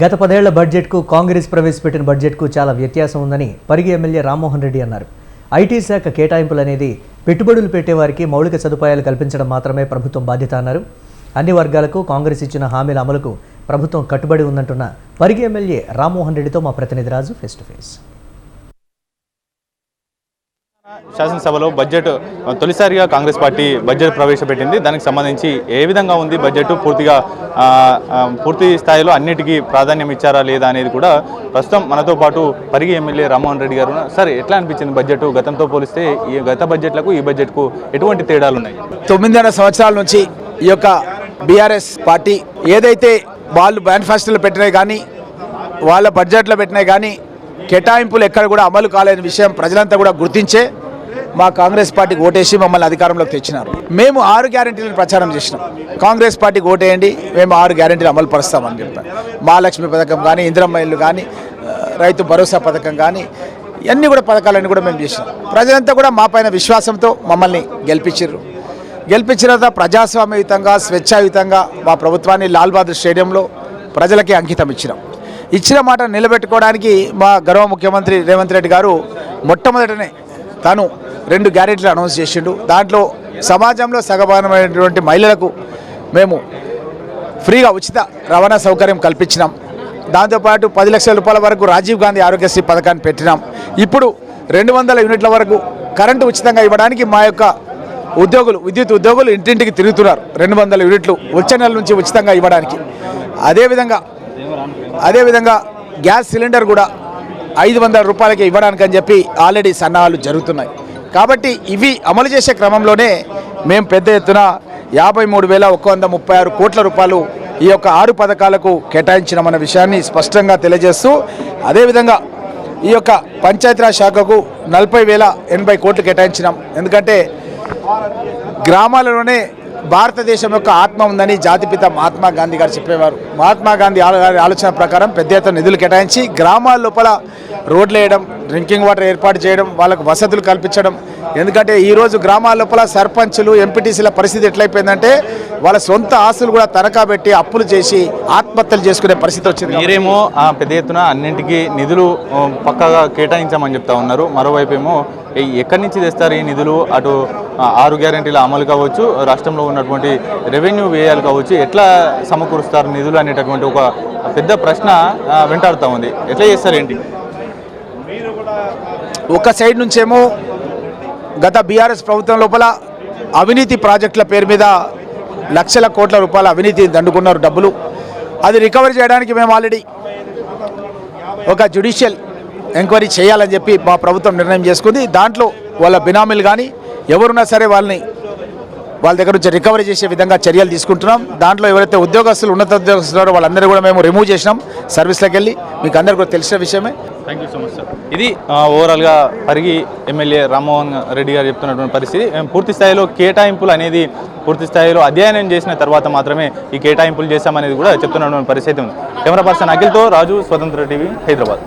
గత పదేళ్ళ బడ్జెట్కు కాంగ్రెస్ ప్రవేశపెట్టిన బడ్జెట్కు చాలా వ్యత్యాసం ఉందని పరిగి ఎమ్మెల్యే రామ్మోహన్ రెడ్డి అన్నారు. ఐటీ శాఖ కేటాయింపులు అనేది పెట్టుబడులు పెట్టేవారికి మౌలిక సదుపాయాలు కల్పించడం మాత్రమే ప్రభుత్వం బాధ్యత అన్నారు. అన్ని వర్గాలకు కాంగ్రెస్ ఇచ్చిన హామీల అమలుకు ప్రభుత్వం కట్టుబడి ఉందంటున్న పరిగి ఎమ్మెల్యే రామ్మోహన్ రెడ్డితో మా ప్రతినిధి రాజు ఫేస్ టు ఫేస్ శాసనసభలో బడ్జెట్ తొలిసారిగా కాంగ్రెస్ పార్టీ బడ్జెట్ ప్రవేశపెట్టింది. దానికి సంబంధించి ఏ విధంగా ఉంది బడ్జెట్? పూర్తిగా పూర్తి స్థాయిలో అన్నిటికీ ప్రాధాన్యం ఇచ్చారా లేదా అనేది కూడా ప్రస్తుతం మనతో పాటు పరిగి ఎమ్మెల్యే రామ్మోహన్ రెడ్డి గారు సార్ ఎట్లా అనిపించింది బడ్జెట్? గతంతో పోలిస్తే ఈ గత బడ్జెట్లకు ఈ బడ్జెట్కు ఎటువంటి తేడాలు ఉన్నాయి? తొమ్మిదిన్నర సంవత్సరాల నుంచి ఈ యొక్క బీఆర్ఎస్ పార్టీ ఏదైతే వాళ్ళు మేనిఫెస్టోలు పెట్టినాయి కానీ వాళ్ళ బడ్జెట్లో పెట్టినాయి కానీ కేటాయింపులు ఎక్కడ కూడా అమలు కాలేని విషయం ప్రజలంతా కూడా గుర్తించే మా కాంగ్రెస్ పార్టీకి ఓటేసి మమ్మల్ని అధికారంలోకి తెచ్చినారు. మేము ఆరు గ్యారెంటీలను ప్రచారం చేసినాం. కాంగ్రెస్ పార్టీకి ఓటేయండి మేము ఆరు గ్యారెంటీలు అమలు పరుస్తామని చెప్పారు. మహాలక్ష్మి పథకం కానీ ఇందిరమ్మ కానీ రైతు భరోసా పథకం కానీ ఇవన్నీ కూడా పథకాలన్నీ కూడా మేము చేసినాం. ప్రజలంతా కూడా మా పైన విశ్వాసంతో మమ్మల్ని గెలిపించారు గెలిపించిన తర్వాత ప్రజాస్వామ్యయుతంగా స్వేచ్ఛాయుతంగా మా ప్రభుత్వాన్ని లాల్ బహదూర్ స్టేడియంలో ప్రజలకి అంకితం ఇచ్చినాం. ఇచ్చిన మాట నిలబెట్టుకోవడానికి మా గౌరవ ముఖ్యమంత్రి రేవంత్ రెడ్డి గారు మొట్టమొదటనే తాను రెండు గ్యారెంటీలు అనౌన్స్ చేసిండు. దాంట్లో సమాజంలో సగభాగమైనటువంటి మహిళలకు మేము ఫ్రీగా ఉచిత రవాణా సౌకర్యం కల్పించినాం. దాంతోపాటు పది లక్షల రూపాయల వరకు రాజీవ్ గాంధీ ఆరోగ్యశ్రీ పథకాన్ని పెట్టినాం. ఇప్పుడు రెండు వందల యూనిట్ల వరకు కరెంటు ఉచితంగా ఇవ్వడానికి మా యొక్క ఉద్యోగులు విద్యుత్ ఉద్యోగులు ఇంటింటికి తిరుగుతున్నారు. రెండు వందల యూనిట్లు వచ్చే నెల నుంచి ఉచితంగా ఇవ్వడానికి. అదేవిధంగా అదేవిధంగా గ్యాస్ సిలిండర్ కూడా ఐదు వందల రూపాయలకి ఇవ్వడానికి అని చెప్పి ఆల్రెడీ సన్నాహాలు జరుగుతున్నాయి. కాబట్టి ఇవి అమలు చేసే క్రమంలోనే మేము పెద్ద ఎత్తున యాభై మూడు వేల ఒక వంద ముప్పై ఆరు కోట్ల రూపాయలు ఈ యొక్క ఆరు పథకాలకు కేటాయించినమన్న విషయాన్ని స్పష్టంగా తెలియజేస్తూ అదేవిధంగా ఈ యొక్క పంచాయతీరాజ్ శాఖకు నలభై వేల ఎనభై కోట్లు కేటాయించినాం. ఎందుకంటే గ్రామాలలోనే భారతదేశం యొక్క ఆత్మ ఉందని జాతిపిత మహాత్మా గాంధీ గారు చెప్పేవారు. మహాత్మా గాంధీ గారి ఆలోచన ప్రకారం పెద్ద ఎత్తున నిధులు కేటాయించి గ్రామాల లోపల రోడ్లు వేయడం డ్రింకింగ్ వాటర్ ఏర్పాటు చేయడం వాళ్ళకు వసతులు కల్పించడం ఎందుకంటే ఈరోజు గ్రామాల లోపల సర్పంచులు ఎంపీటీసీల పరిస్థితి ఎట్లయిపోయిందంటే వాళ్ళ సొంత ఆస్తులు కూడా తనఖా పెట్టి అప్పులు చేసి ఆత్మహత్యలు చేసుకునే పరిస్థితి వచ్చింది మీరేమో ఆ, పెద్ద ఎత్తున అన్నింటికి నిధులు పక్కాగా కేటాయించామని చెప్తా ఉన్నారు. మరోవైపు ఏమో ఎక్కడి నుంచి తెస్తారు ఈ నిధులు? అటు ఆరు గ్యారెంటీల అమలు కావచ్చు రాష్ట్రంలో ఉన్నటువంటి రెవెన్యూ వ్యయాలు కావచ్చు ఎట్లా సమకూరుస్తారు నిధులు అనేటటువంటి ఒక పెద్ద ప్రశ్న వెంటాడుతూ ఉంది. ఎట్లా చేస్తారు ఏంటి? ఒక సైడ్ నుంచేమో గత బీఆర్ఎస్ ప్రభుత్వం లోపల అవినీతి ప్రాజెక్టుల పేరు మీద లక్షల కోట్ల రూపాయల అవినీతి దండుకున్నారు డబ్బులు. అది రికవరీ చేయడానికి మేము ఆల్రెడీ ఒక జ్యుడిషియల్ ఎంక్వైరీ చేయాలని చెప్పి మా ప్రభుత్వం నిర్ణయం చేసుకుంది. దాంట్లో వాళ్ళ బినామీలు కానీ ఎవరున్నా సరే వాళ్ళని వాళ్ళ దగ్గర నుంచి రికవరీ చేసే విధంగా చర్యలు తీసుకుంటున్నాం. దాంట్లో ఎవరైతే ఉద్యోగస్తులు ఉన్నత ఉద్యోగస్తులు వాళ్ళందరూ కూడా మేము రిమూవ్ చేసినాం. సర్వీస్లోకి వెళ్ళి మీకు అందరు కూడా తెలిసిన విషయమే. Thank you so much sir ఇది ఓవరాల్గా పరిగి ఎమ్మెల్యే రామ్మోహన్ రెడ్డి గారు చెప్తున్నటువంటి పరిస్థితి. మేము పూర్తి స్థాయిలో కేటాయింపులు అనేది పూర్తి స్థాయిలో అధ్యయనం చేసిన తర్వాత మాత్రమే ఈ కేటాయింపులు చేశామనేది కూడా చెప్తున్నటువంటి పరిస్థితి ఉంది. కెమెరా పర్సన్ అఖిల్తో రాజు స్వతంత్ర టీవీ హైదరాబాద్.